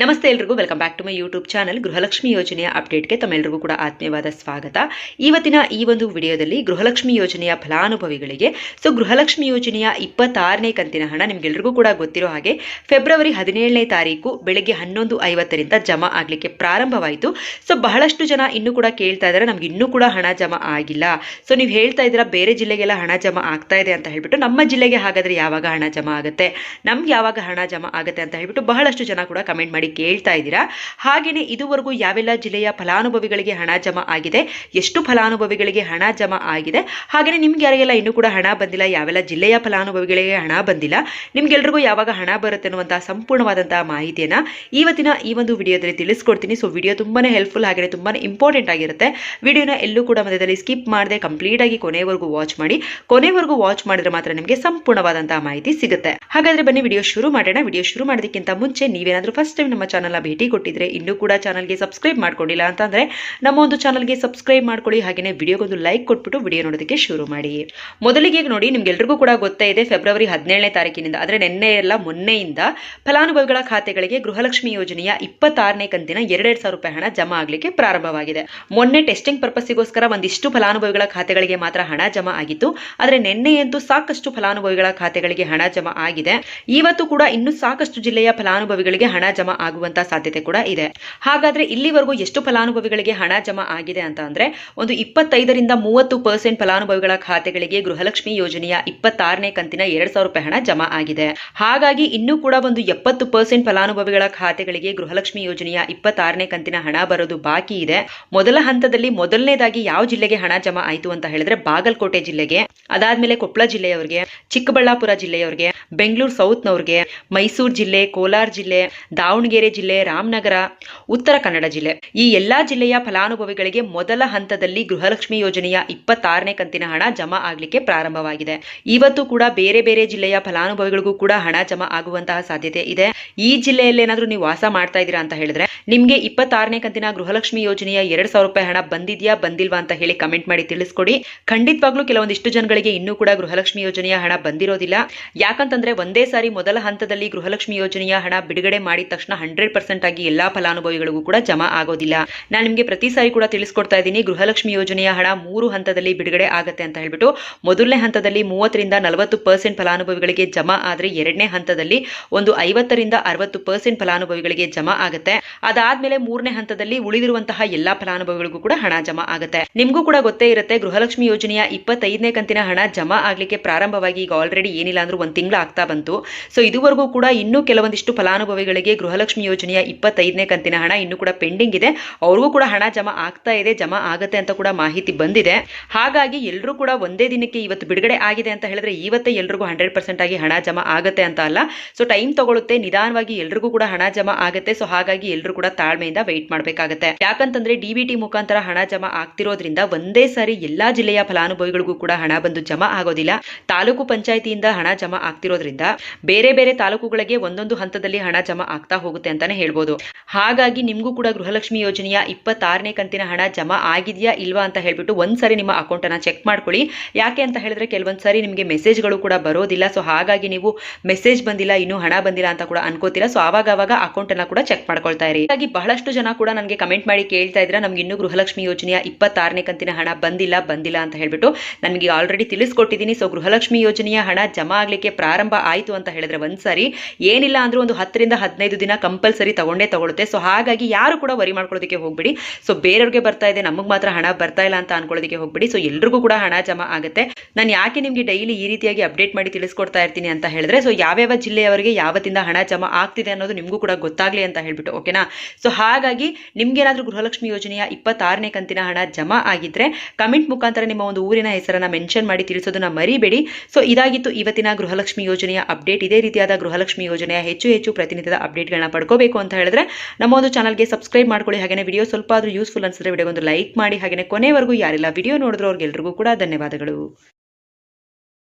ನಮಸ್ತೆ ಎಲ್ರಿಗೂ, welcome back to my YouTube channel Gruhalakshmi ಯೋಜನೆಯ ಅಪ್ಡೇಟ್ಗೆ ತಮ್ಮೆಲ್ಲರಿಗೂ ಕೂಡ ಆತ್ಮೀಯವಾದ ಸ್ವಾಗತ. ಇವತ್ತಿನ ಈ ಒಂದು ವಿಡಿಯೋದಲ್ಲಿ ಗೃಹಲಕ್ಷ್ಮಿ ಯೋಜನೆಯ ಫಲಾನುಭವಿಗಳಿಗೆ, ಸೊ ಗೃಹಲಕ್ಷ್ಮಿ ಯೋಜನೆಯ ಇಪ್ಪತ್ತಾರನೇ ಕಂತಿನ ಹಣ ನಿಮ್ಗೆಲ್ರಿಗೂ ಕೂಡ ಗೊತ್ತಿರೋ ಹಾಗೆ, ಫೆಬ್ರವರಿ ಹದಿನೇಳನೇ ತಾರೀಕು ಬೆಳಗ್ಗೆ ಹನ್ನೊಂದು ಐವತ್ತರಿಂದ ಜಮಾ ಆಗಲಿಕ್ಕೆ ಪ್ರಾರಂಭವಾಯಿತು. ಸೊ ಬಹಳಷ್ಟು ಜನ ಇನ್ನೂ ಕೂಡ ಕೇಳ್ತಾ ಇದ್ದಾರೆ, ನಮ್ಗೆ ಇನ್ನೂ ಕೂಡ ಹಣ ಜಮಾ ಆಗಿಲ್ಲ. ಸೊ ನೀವು ಹೇಳ್ತಾ ಇದ್ದೀರಾ, ಬೇರೆ ಜಿಲ್ಲೆಗೆಲ್ಲ ಹಣ ಜಮಾ ಆಗ್ತಾ ಇದೆ ಅಂತ ಹೇಳ್ಬಿಟ್ಟು, ನಮ್ಮ ಜಿಲ್ಲೆಗೆ ಹಾಗಾದ್ರೆ ಯಾವಾಗ ಹಣ ಜಮಾ ಆಗುತ್ತೆ? ನಮ್ಗೆ ಯಾವಾಗ ಹಣ ಜಮಾ ಆಗುತ್ತೆ ಅಂತ ಹೇಳ್ಬಿಟ್ಟು ಬಹಳಷ್ಟು ಜನ ಕೂಡ ಕಮೆಂಟ್ ಮಾಡಿ ಕೇಳ್ತಾ ಇದ್ದೀರಾ? ಹಾಗೆಯೇ ಇದುವರೆಗೂ ಯಾವೆಲ್ಲ ಜಿಲ್ಲೆಯ ಫಲಾನುಭವಿಗಳಿಗೆ ಹಣ ಜಮಾ ಆಗಿದೆ, ಎಷ್ಟು ಫಲಾನುಭವಿಗಳಿಗೆ ಹಣ ಜಮಾ ಆಗಿದೆ ಹಾಗೆಯೇ ನಿಮ್ಗೆ ಯಾರಿಗೆಲ್ಲ ಇನ್ನೂ ಕೂಡ ಹಣ ಬಂದಿಲ್ಲ, ಯಾವೆಲ್ಲ ಜಿಲ್ಲೆಯ ಫಲಾನುಭವಿಗಳಿಗೆ ಹಣ ಬಂದಿಲ್ಲ, ನಿಮ್ಗೆಲ್ರಿಗೂ ಯಾವಾಗ ಹಣ ಬರುತ್ತೆ ಅನ್ನುವಂತಹ ಸಂಪೂರ್ಣವಾದಂತಹ ಮಾಹಿತಿಯನ್ನ ಇವತ್ತಿನ ಈ ಒಂದು ವಿಡಿಯೋದಲ್ಲಿ ತಿಳಿಸ್ಕೊಡ್ತೀನಿ. ಸೊ ವಿಡಿಯೋ ತುಂಬಾನೇ ಹೆಲ್ಪ್ಫುಲ್ ಆಗಿದೆ ತುಂಬಾನೇ ಇಂಪಾರ್ಟೆಂಟ್ ಆಗಿರುತ್ತೆ. ವಿಡಿಯೋನ ಎಲ್ಲೂ ಕೂಡ ಮಧ್ಯದಲ್ಲಿ ಸ್ಕಿಪ್ ಮಾಡದೆ ಕಂಪ್ಲೀಟ್ ಆಗಿ ಕೊನೆವರೆಗೂ ವಾಚ್ ಮಾಡಿ. ಕೊನೆವರೆಗೂ ವಾಚ್ ಮಾಡಿದ್ರೆ ಮಾತ್ರ ನಿಮಗೆ ಸಂಪೂರ್ಣವಾದಂತಹ ಮಾಹಿತಿ ಸಿಗುತ್ತೆ. ಹಾಗಾದ್ರೆ ಬನ್ನಿ, ವಿಡಿಯೋ ಶುರು ಮಾಡೋಣ. ವಿಡಿಯೋ ಶುರು ಮಾಡೋದಕ್ಕಿಂತ ಮುಂಚೆ ನೀವೇನಾದ್ರೂ ಫಸ್ಟ್ ನಮ್ಮ ಚಾನಲ್ನ ಭೇಟಿ ಕೊಟ್ಟಿದ್ರೆ ಇನ್ನೂ ಕೂಡ ಚಾನಲ್ಗೆ ಸಬ್ಸ್ಕ್ರೈಬ್ ಮಾಡ್ಕೊಂಡಿಲ್ಲ ಅಂತಂದ್ರೆ ನಮ್ಮ ಒಂದು ಚಾನಲ್ಗೆ ಸಬ್ಸ್ಕ್ರೈಬ್ ಮಾಡ್ಕೊಳ್ಳಿ. ಹಾಗೆಯೇ ವಿಡಿಯೋಗೊಂದು ಲೈಕ್ ಕೊಟ್ಬಿಟ್ಟು ವಿಡಿಯೋ ನೋಡೋದಕ್ಕೆ ಶುರು ಮಾಡಿ. ಮೊದಲಿಗೆ ನೋಡಿ ನಿಮ್ಗೆಲ್ರಿಗೂ ಕೂಡ ಗೊತ್ತೇ ಇದೆ, ಫೆಬ್ರವರಿ ಹದಿನೇಳನೇ ತಾರೀಕಿನಿಂದ ಅಂದ್ರೆ ನಿನ್ನೆ ಎಲ್ಲ ಮೊನ್ನೆಯಿಂದ ಫಲಾನುಭವಿಗಳ ಖಾತೆಗಳಿಗೆ ಗೃಹಲಕ್ಷ್ಮಿ ಯೋಜನೆಯ ಇಪ್ಪತ್ತಾರನೇ ಕಂತಿನ ಎರಡೆರಡು ಸಾವಿರ ರೂಪಾಯಿ ಹಣ ಜಮಾ ಆಗಲಿಕ್ಕೆ ಪ್ರಾರಂಭವಾಗಿದೆ. ಮೊನ್ನೆ ಟೆಸ್ಟಿಂಗ್ ಪರ್ಪಸ್ಸಿಗೋಸ್ಕರ ಒಂದಿಷ್ಟು ಫಲಾನುಭವಿಗಳ ಖಾತೆಗಳಿಗೆ ಮಾತ್ರ ಹಣ ಜಮಾ ಆಗಿತ್ತು. ಆದರೆ ನಿನ್ನೆಯಂತೂ ಸಾಕಷ್ಟು ಫಲಾನುಭವಿಗಳ ಖಾತೆಗಳಿಗೆ ಹಣ ಜಮಾ ಆಗಿದೆ. ಇವತ್ತು ಕೂಡ ಇನ್ನೂ ಸಾಕಷ್ಟು ಜಿಲ್ಲೆಯ ಫಲಾನುಭವಿಗಳಿಗೆ ಹಣ ಜಮಾ ಆಗುವಂತ ಸಾಧ್ಯತೆ ಕೂಡ ಇದೆ. ಹಾಗಾದ್ರೆ ಇಲ್ಲಿವರೆಗೂ ಎಷ್ಟು ಫಲಾನುಭವಿಗಳಿಗೆ ಹಣ ಜಮಾ ಆಗಿದೆ ಅಂತ ಅಂದ್ರೆ, ಒಂದು ಇಪ್ಪತ್ತೈದರಿಂದ ಮೂವತ್ತು ಪರ್ಸೆಂಟ್ ಫಲಾನುಭವಿಗಳ ಖಾತೆಗಳಿಗೆ ಗೃಹಲಕ್ಷ್ಮಿ ಯೋಜನೆಯ ಇಪ್ಪತ್ತಾರನೇ ಕಂತಿನ ಎರಡ್ ಸಾವಿರ ರೂಪಾಯಿ ಹಣ ಜಮಾ ಆಗಿದೆ. ಹಾಗಾಗಿ ಇನ್ನೂ ಕೂಡ ಒಂದು ಎಪ್ಪತ್ತು ಪರ್ಸೆಂಟ್ ಫಲಾನುಭವಿಗಳ ಖಾತೆಗಳಿಗೆ ಗೃಹಲಕ್ಷ್ಮಿ ಯೋಜನೆಯ ಇಪ್ಪತ್ತಾರನೇ ಕಂತಿನ ಹಣ ಬರೋದು ಬಾಕಿ ಇದೆ. ಮೊದಲ ಹಂತದಲ್ಲಿ ಮೊದಲನೇದಾಗಿ ಯಾವ ಜಿಲ್ಲೆಗೆ ಹಣ ಜಮಾ ಆಯಿತು ಅಂತ ಹೇಳಿದ್ರೆ, ಬಾಗಲಕೋಟೆ ಜಿಲ್ಲೆಗೆ, ಅದಾದ್ಮೇಲೆ ಕೊಪ್ಪಳ ಜಿಲ್ಲೆಯವರಿಗೆ, ಚಿಕ್ಕಬಳ್ಳಾಪುರ ಜಿಲ್ಲೆಯವರಿಗೆ ಬೆಂಗಳೂರು ಸೌತ್ನವ್ರಿಗೆ, ಮೈಸೂರು ಜಿಲ್ಲೆ, ಕೋಲಾರ ಜಿಲ್ಲೆ, ದಾವಣಗೆರೆ ಜಿಲ್ಲೆ, ರಾಮನಗರ, ಉತ್ತರ ಕನ್ನಡ ಜಿಲ್ಲೆ. ಈ ಎಲ್ಲಾ ಜಿಲ್ಲೆಯ ಫಲಾನುಭವಿಗಳಿಗೆ ಮೊದಲ ಹಂತದಲ್ಲಿ ಗೃಹಲಕ್ಷ್ಮಿ ಯೋಜನೆಯ ಇಪ್ಪತ್ತಾರನೇ ಕಂತಿನ ಹಣ ಜಮಾ ಆಗಲಿಕ್ಕೆ ಪ್ರಾರಂಭವಾಗಿದೆ. ಇವತ್ತು ಕೂಡ ಬೇರೆ ಬೇರೆ ಜಿಲ್ಲೆಯ ಫಲಾನುಭವಿಗಳಿಗೂ ಕೂಡ ಹಣ ಜಮಾ ಆಗುವಂತಹ ಸಾಧ್ಯತೆ ಇದೆ. ಈ ಜಿಲ್ಲೆಯಲ್ಲಿ ಏನಾದರೂ ನೀವು ವಾಸ ಮಾಡ್ತಾ ಇದ್ದೀರಾ ಅಂತ ಹೇಳಿದ್ರೆ, ನಿಮ್ಗೆ ಇಪ್ಪತ್ತಾರನೇ ಕಂತಿನ ಗೃಹಲಕ್ಷ್ಮಿ ಯೋಜನೆಯ ಎರಡ್ ಸಾವಿರ ರೂಪಾಯಿ ಹಣ ಬಂದಿದ್ಯಾ, ಬಂದಿಲ್ವಾ ಅಂತ ಹೇಳಿ ಕಮೆಂಟ್ ಮಾಡಿ ತಿಳಿಸ್ಕೊಡಿ. ಖಂಡಿತವಾಗ್ಲೂ ಕೆಲವೊಂದಿಷ್ಟು ಜನಗಳಿಗೆ ಇನ್ನೂ ಕೂಡ ಗೃಹಲಕ್ಷ್ಮಿ ಯೋಜನೆಯ ಹಣ ಬಂದಿರೋದಿಲ್ಲ. ಯಾಕಂತಂದ್ರೆ ಒಂದೇ ಸಾರಿ ಮೊದಲ ಹಂತದಲ್ಲಿ ಗೃಹಲಕ್ಷ್ಮಿ ಯೋಜನೆಯ ಹಣ ಬಿಡುಗಡೆ ಮಾಡಿದ ತಕ್ಷಣ ಹಂಡ್ರೆಡ್ ಪರ್ಸೆಂಟ್ ಆಗಿ ಎಲ್ಲಾ ಫಲಾನುಭವಿಗಳಿಗೂ ಕೂಡ ಜಮಾ ಆಗೋದಿಲ್ಲ. ನಾನು ನಿಮಗೆ ಪ್ರತಿ ಸಾರಿ ಕೂಡ ತಿಳಿಸ್ಕೊಡ್ತಾ ಇದ್ದೀನಿ, ಗೃಹಲಕ್ಷ್ಮಿ ಯೋಜನೆಯ ಹಣ ಮೂರು ಹಂತದಲ್ಲಿ ಬಿಡುಗಡೆ ಆಗುತ್ತೆ ಅಂತ ಹೇಳ್ಬಿಟ್ಟು, ಮೊದಲನೇ ಹಂತದಲ್ಲಿ ಮೂವತ್ತರಿಂದ ನಲವತ್ತು ಪರ್ಸೆಂಟ್ ಫಲಾನುಭವಿಗಳಿಗೆ ಜಮಾ ಆದ್ರೆ ಎರಡನೇ ಹಂತದಲ್ಲಿ ಒಂದು ಐವತ್ತರಿಂದ ಅರವತ್ತು ಪರ್ಸೆಂಟ್ ಫಲಾನುಭವಿಗಳಿಗೆ ಜಮಾ ಆಗುತ್ತೆ. ಅದಾದ್ಮೇಲೆ ಮೂರನೇ ಹಂತದಲ್ಲಿ ಉಳಿದಿರುವಂತಹ ಎಲ್ಲಾ ಫಲಾನುಭವಿಗಳಿಗೂ ಕೂಡ ಹಣ ಜಮಾ ಆಗುತ್ತೆ. ನಿಮಗೂ ಕೂಡ ಗೊತ್ತೇ ಇರುತ್ತೆ, ಗೃಹಲಕ್ಷ್ಮಿ ಯೋಜನೆಯ ಇಪ್ಪತ್ತೈದನೇ ಕಂತಿನ ಹಣ ಜಮಾ ಆಗ್ಲಿಕ್ಕೆ ಪ್ರಾರಂಭವಾಗಿ ಈಗ ಆಲ್ರೆಡಿ ಏನಿಲ್ಲ ಅಂದ್ರೆ ಒಂದು ತಿಂಗಳು ಆಗ್ತಾ ಬಂತು. ಸೊ ಇದುವರೆಗೂ ಕೂಡ ಇನ್ನೂ ಕೆಲವೊಂದಿಷ್ಟು ಫಲಾನುಭವಿಗಳಿಗೆ ಗೃಹಲಕ್ಷ್ಮಿ ಯೋಜನೆಯ ಇಪ್ಪತ್ತೈದನೇ ಕಂತಿನ ಹಣ ಇನ್ನೂ ಕೂಡ ಪೆಂಡಿಂಗ್ ಇದೆ. ಅವ್ರಿಗೂ ಕೂಡ ಹಣ ಜಮಾ ಆಗ್ತಾ ಇದೆ, ಜಮಾ ಆಗುತ್ತೆ ಅಂತ ಕೂಡ ಮಾಹಿತಿ ಬಂದಿದೆ. ಹಾಗಾಗಿ ಎಲ್ಲರೂ ಕೂಡ ಒಂದೇ ದಿನಕ್ಕೆ ಇವತ್ತು ಬಿಡುಗಡೆ ಆಗಿದೆ ಅಂತ ಹೇಳಿದ್ರೆ ಇವತ್ತೇ ಎಲ್ರಿಗೂ ಹಂಡ್ರೆಡ್ ಪರ್ಸೆಂಟ್ ಆಗಿ ಹಣ ಜಮಾ ಆಗುತ್ತೆ ಅಂತ ಅಲ್ಲ. ಸೊ ಟೈಮ್ ತಗೊಳುತ್ತೆ, ನಿಧಾನವಾಗಿ ಎಲ್ರಿಗೂ ಕೂಡ ಹಣ ಜಮಾ ಆಗುತ್ತೆ. ಸೊ ಹಾಗಾಗಿ ಎಲ್ಲರೂ ಕೂಡ ತಾಳ್ಮೆಯಿಂದ ವೆಯ್ಟ್ ಮಾಡಬೇಕಾಗುತ್ತೆ. ಯಾಕಂತಂದ್ರೆ ಡಿವಿಟಿ ಮುಖಾಂತರ ಹಣ ಜಮಾ ಆಗ್ತಿರೋದ್ರಿಂದ ಒಂದೇ ಸಾರಿ ಎಲ್ಲಾ ಜಿಲ್ಲೆಯ ಫಲಾನುಭವಿಗಳಿಗೂ ಕೂಡ ಹಣ ಬಂದು ಜಮಾ ಆಗೋದಿಲ್ಲ. ತಾಲೂಕು ಪಂಚಾಯತಿಯಿಂದ ಹಣ ಜಮಾ ಆಗ್ತಿರೋದ್ರಿಂದ ಬೇರೆ ಬೇರೆ ತಾಲೂಕುಗಳಿಗೆ ಒಂದೊಂದು ಹಂತದಲ್ಲಿ ಹಣ ಜಮಾ ಆಗ್ತಾ ಹೋಗುತ್ತೆ ಅಂತಾನೆ ಹೇಳ್ಬೋದು. ಹಾಗಾಗಿ ನಿಮಗೂ ಕೂಡ ಗೃಹಲಕ್ಷ್ಮಿ ಯೋಜನೆಯ ಇಪ್ಪತ್ತಾರನೇ ಕಂತಿನ ಹಣ ಜಮಾ ಆಗಿದೆಯಾ ಇಲ್ವಾ ಅಂತ ಹೇಳ್ಬಿಟ್ಟು ಒಂದ್ಸರಿ ನಿಮ್ಮ ಅಕೌಂಟ್ ಅನ್ನ ಚೆಕ್ ಮಾಡ್ಕೊಳ್ಳಿ. ಯಾಕೆ ಅಂತ ಹೇಳಿದ್ರೆ ಕೆಲವೊಂದ್ ಸಾರಿ ನಿಮಗೆ ಮೆಸೇಜ್ಗಳು ಕೂಡ ಬರೋದಿಲ್ಲ. ಸೊ ಹಾಗಾಗಿ ನೀವು ಮೆಸೇಜ್ ಬಂದಿಲ್ಲ, ಇನ್ನೂ ಹಣ ಬಂದಿಲ್ಲ ಅಂತ ಕೂಡ ಅನ್ಕೋತೀರಾ. ಸೊ ಆವಾಗ ಅವಾಗ ಅಕೌಂಟ್ ಅನ್ನ ಕೂಡ ಚೆಕ್ ಮಾಡ್ಕೊಳ್ತಾ ಇರಿ. ಹಾಗಾಗಿ ಬಹಳಷ್ಟು ಜನ ಕೂಡ ನನಗೆ ಕಮೆಂಟ್ ಮಾಡಿ ಕೇಳ್ತಾ ಇದ್ರೆ ನಮ್ಗೆ ಇನ್ನೂ ಗೃಹಲಕ್ಷ್ಮಿ ಯೋಜನೆಯ ಇಪ್ಪತ್ತಾರನೇ ಕಂತಿನ ಹಣ ಬಂದಿಲ್ಲ ಬಂದಿಲ್ಲ ಅಂತ ಹೇಳ್ಬಿಟ್ಟು ನನಗೆ ಆಲ್ರೆಡಿ ತಿಳಿಸ್ಕೊಟ್ಟಿದ್ದೀನಿ. ಸೊ ಗೃಹಲಕ್ಷ್ಮಿ ಯೋಜನೆಯ ಹಣ ಜಮಾ ಆಗ್ಲಿಕ್ಕೆ ಪ್ರಾರಂಭ ಆಯಿತು ಅಂತ ಹೇಳಿದ್ರೆ ಒಂದ್ಸರಿ ಏನಿಲ್ಲ ಅಂದ್ರೂ ಒಂದು ಹತ್ತರಿಂದ ಹದಿನೈದು ದಿನ ಕಂಪಲ್ಸರಿ ತಗೊಂಡೇ ತಗೊಳುತ್ತೆ. ಸೊ ಹಾಗಾಗಿ ಯಾರು ಕೂಡ ವರಿ ಮಾಡ್ಕೊಳ್ಳೋದಕ್ಕೆ ಹೋಗ್ಬಿಡಿ. ಸೊ ಬೇರೆಯವ್ರಿಗೆ ಬರ್ತಾ ಇದೆ, ನಮಗೆ ಮಾತ್ರ ಹಣ ಬರ್ತಾ ಇಲ್ಲ ಅಂತ ಅನ್ಕೊಳ್ಳೋದಕ್ಕೆ ಹೋಗ್ಬಿಡಿ. ಸೊ ಎಲ್ರಿಗೂ ಕೂಡ ಹಣ ಜಮಾ ಆಗುತ್ತೆ. ನಾನು ಯಾಕೆ ನಿಮಗೆ ಡೈಲಿ ಈ ರೀತಿಯಾಗಿ ಅಪ್ಡೇಟ್ ಮಾಡಿ ತಿಳಿಸ್ಕೊಡ್ತಾ ಇರ್ತೀನಿ ಅಂತ ಹೇಳಿದ್ರೆ ಸೊ ಯಾವ್ಯಾವ ಜಿಲ್ಲೆಯವರಿಗೆ ಯಾವತ್ತಿಂದ ಹಣ ಜಮಾ ಆಗ್ತಿದೆ ಅನ್ನೋದು ನಿಮಗೂ ಕೂಡ ಗೊತ್ತಾಗ್ಲಿ ಅಂತ ಹೇಳ್ಬಿಟ್ಟು ಓಕೆನಾ ಸೊ ಹಾಗಾಗಿ ನಿಮ್ಗೇನಾದ್ರೂ ಗೃಹಲಕ್ಷ್ಮಿ ಯೋಜನೆಯ ಇಪ್ಪತ್ತಾರನೇ ಕಂತಿನ ಹಣ ಜಮಾ ಆಗಿದ್ರೆ ಕಮೆಂಟ್ ಮುಖಾಂತರ ನಿಮ್ಮ ಒಂದು ಊರಿನ ಹೆಸರನ್ನ ಮೆನ್ಷನ್ ಮಾಡಿ ತಿಳಿಸೋದನ್ನ ಮರಿಬೇಡಿ. ಸೊ ಇದಾಗಿತ್ತು ಇವತ್ತಿನ ಗೃಹಲಕ್ಷ್ಮಿ ಯೋಜನೆಯ ಅಪ್ಡೇಟ್ ಇದೇ ರೀತಿಯಾದ ಗೃಹಲಕ್ಷ್ಮಿ ಯೋಜನೆಯ ಹೆಚ್ಚು ಹೆಚ್ಚು ಪ್ರತಿನಿತ್ಯದ ಅಪ್ಡೇಟ್ಗಳನ್ನ ಪಡ್ಕೋಬೇಕು ಅಂತ ಹೇಳಿದ್ರೆ ನಮ್ಮ ಒಂದು ಚಾನಲ್ಗೆ ಸಬ್ಸ್ಕ್ರೈಬ್ ಮಾಡ್ಕೊಳ್ಳಿ. ಹಾಗೆ ವಿಡಿಯೋ ಸ್ವಲ್ಪ ಆದರೂ ಯೂಸ್ಫುಲ್ ಅನ್ಸಿದ್ರೆ ವಿಡಿಯೋ ಒಂದು ಲೈಕ್ ಮಾಡಿ. ಹಾಗೆ ಕೊನೆವರೆಗೂ ಯಾರೆಲ್ಲ ವಿಡಿಯೋ ನೋಡಿದ್ರೆ ಅವ್ರಿಗೆಲ್ರಿಗೂ ಕೂಡ ಧನ್ಯವಾದಗಳು.